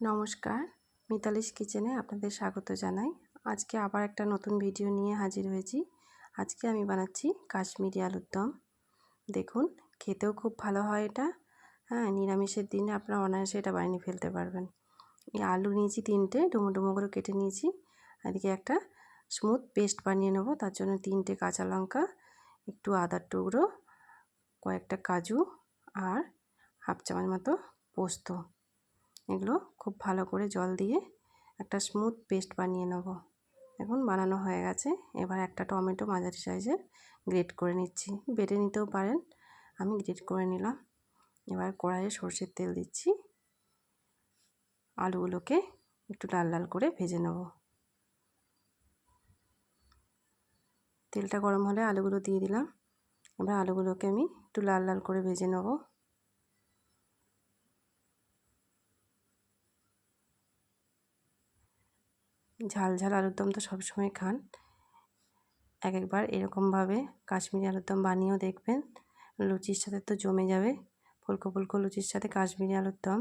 নমস্কার মিতালিস কিচেনে আপনাদের স্বাগত জানাই। আজকে আবার একটা নতুন ভিডিও নিয়ে হাজির হয়েছি। আজকে আমি বানাচ্ছি কাশ্মীরি আলুর দম। দেখুন, খেতেও খুব ভালো হয় এটা। হ্যাঁ নিরামিষের দিনে আপনারা অনায়াসে এটা বানিয়ে ফেলতে পারবেন। এই আলু নিয়েছি তিনটে, ডুমো ডুমো করে কেটে নিয়েছি। এদিকে একটা স্মুথ পেস্ট বানিয়ে নেব, তার জন্য তিনটে কাঁচা লঙ্কা, একটু আদার টুকরো, কয়েকটা কাজু আর হাফ চামচ মতো পোস্ত। এগুলো খুব ভালো করে জল দিয়ে একটা স্মুথ পেস্ট বানিয়ে নেব। এখন বানানো হয়ে গেছে। এবার একটা টমেটো মাঝারি সাইজের গ্রেট করে নিচ্ছি। বেটে নিতেও পারেন। আমি গ্রেট করে নিলাম। এবার কড়াইয়ে সর্ষের তেল দিচ্ছি। আলুগুলোকে একটু লাল লাল করে ভেজে নেব। তেলটা গরম হলে আলুগুলো দিয়ে দিলাম। এবার আলুগুলোকে আমি একটু লাল লাল করে ভেজে নেব। ঝাল ঝাল আলুর দম তো সবসময় খান। এক একবার এরকমভাবে কাশ্মীরি আলুর দম বানিয়েও দেখবেন। লুচির সাথে তো জমে যাবে। ফুলকো ফুলকো লুচির সাথে কাশ্মীরি আলুর দম।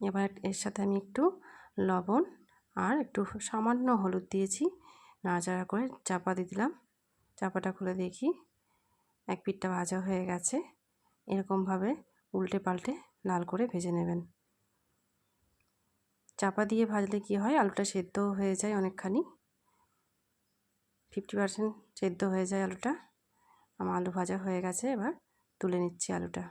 এবার এর সাথে আমি একটু লবণ আর একটু সামান্য হলুদ দিয়েছি। নাড়াচাড়া করে চাপা দিয়ে দিলাম। চাপাটা খুলে দেখি। এক পিঠটা ভাজা হয়ে গেছে। এরকমভাবে উল্টে পাল্টে লাল করে ভেজে নেবেন। চাপা দিয়ে ভাজলে কি হয়? আলুটা সেদ্ধ হয়ে যায় অনেকখানি। ফিফটি পারসেন্ট সেদ্ধ হয়ে যায় আলুটা। আমার আলু ভাজা হয়ে গেছে, এবার তুলে নিচ্ছি আলুটা।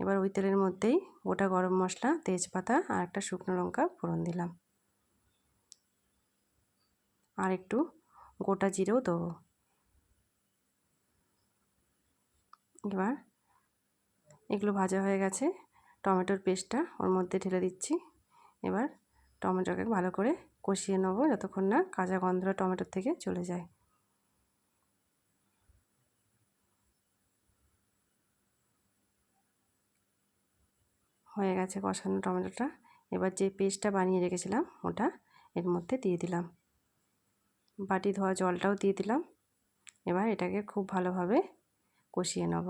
এবার ওই তেলের মধ্যেই গোটা গরম মশলা, তেজপাতা আর একটা শুকনো লঙ্কা ফোড়ন দিলাম। আর একটু গোটা জিরেও দেবো। এবার এগুলো ভাজা হয়ে গেছে। টমেটোর পেস্টটা ওর মধ্যে ঢেলে দিচ্ছি। এবার টমেটোকে ভালো করে কষিয়ে নেব যতক্ষণ না কাঁচা গন্ধটা টমেটোর থেকে চলে যায়। হয়ে গেছে কষানো টমেটোটা। এবার যে পেস্টটা বানিয়ে রেখেছিলাম ওটা এর মধ্যে দিয়ে দিলাম। বাটি ধোয়া জলটাও দিয়ে দিলাম। এবার এটাকে খুব ভালোভাবে কষিয়ে নেব।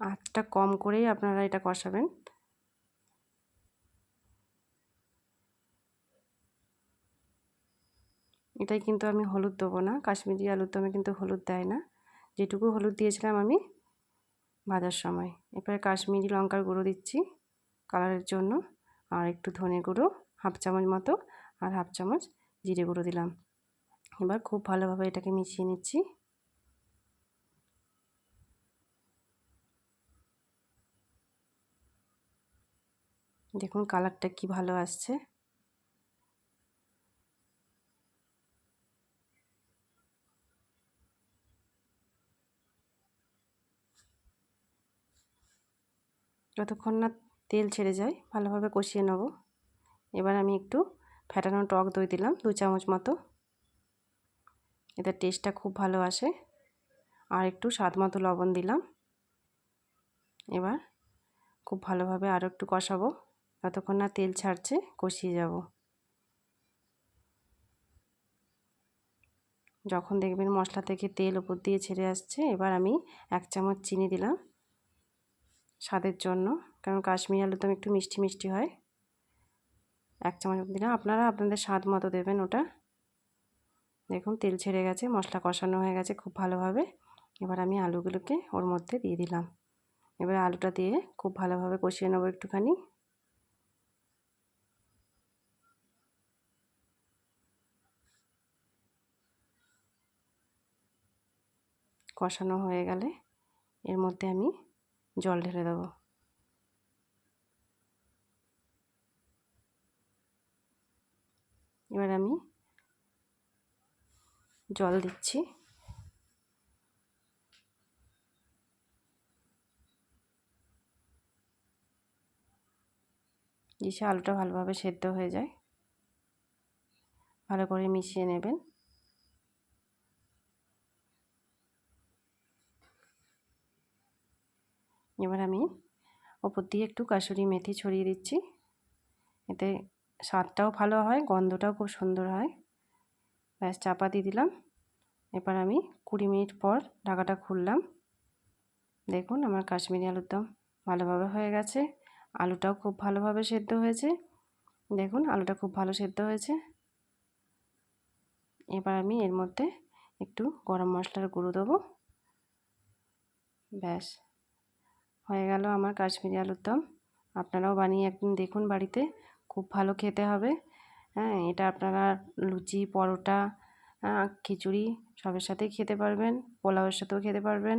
আঁচটা কম করেই আপনারা এটা কষাবেন। এটাই কিন্তু আমি হলুদ দেবো না, কাশ্মীরি আলুর দমে কিন্তু হলুদ দেয় না। যেটুকু হলুদ দিয়েছিলাম আমি ভাজার সময়। এরপরে কাশ্মীরি লঙ্কার গুঁড়ো দিচ্ছি কালারের জন্য, আর একটু ধনে গুঁড়ো, হাফ চামচ মতো, আর হাফ চামচ জিরে গুঁড়ো দিলাম। এবার খুব ভালোভাবে এটাকে মিশিয়ে নিচ্ছি। দেখুন কালারটা কি ভালো আসছে। যতক্ষণ না তেল ছেড়ে যায়, ভালোভাবে কষিয়ে নেব। এবার আমি একটু ফ্যাটানো টক দই দিলাম, দু চামচ মতো। এতে টেস্টটা খুব ভালো আসে। আর একটু স্বাদ মতো লবণ দিলাম। এবার খুব ভালোভাবে আরও একটু কষাবো। যতক্ষণ না তেল ছাড়ছে, কষিয়ে যাব। যখন দেখবেন মশলা থেকে তেল উপর দিয়ে ছেড়ে আসছে, এবার আমি এক চামচ চিনি দিলাম স্বাদের জন্য, কারণ কাশ্মীরি তো একটু মিষ্টি মিষ্টি হয়। এক চামচ দিলাম। আপনারা আপনাদের স্বাদ মতো দেবেন ওটা। দেখুন, তেল ছেড়ে গেছে, মশলা কষানো হয়ে গেছে খুব ভালোভাবে। এবার আমি আলুগুলোকে ওর মধ্যে দিয়ে দিলাম। এবার আলুটা দিয়ে খুব ভালোভাবে কষিয়ে নেব একটুখানি। কষানো হয়ে গেলে এর মধ্যে আমি জল ঢেলে দেবো। এবার আমি জল দিচ্ছি। দিশে আলুটা ভালোভাবে সেদ্ধ হয়ে যায়। ভালো করে মিশিয়ে নেবেন। এবার আমি ওপর দিয়ে একটু কাসুরি মেথি ছড়িয়ে দিচ্ছি। এতে স্বাদটাও ভালো হয়, গন্ধটাও খুব সুন্দর হয়। ব্যাস, চাপা দিয়ে দিলাম। এবার আমি কুড়ি মিনিট পর ঢাকাটা খুললাম। দেখুন, আমার কাশ্মীরি আলুর দম ভালোভাবে হয়ে গেছে। আলুটাও খুব ভালোভাবে সেদ্ধ হয়েছে। দেখুন, আলুটা খুব ভালো সেদ্ধ হয়েছে। এবার আমি এর মধ্যে একটু গরম মশলার গুঁড়ো দেবো। ব্যাস। হয়ে গেল আমার কাশ্মীরি আলুর দম। আপনারাও বানিয়ে একদিন দেখুন বাড়িতে, খুব ভালো খেতে হবে। হ্যাঁ এটা আপনারা লুচি, পরোটা খিচুড়ি সবের সাথেই খেতে পারবেন, পোলাওয়ের সাথেও খেতে পারবেন।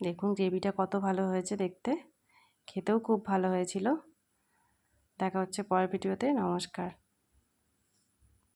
দেখুন গ্রেভিটা কত ভালো হয়েছে দেখতে। খেতেও খুব ভালো হয়েছিল। দেখা হচ্ছে পরের ভিডিওতে, নমস্কার।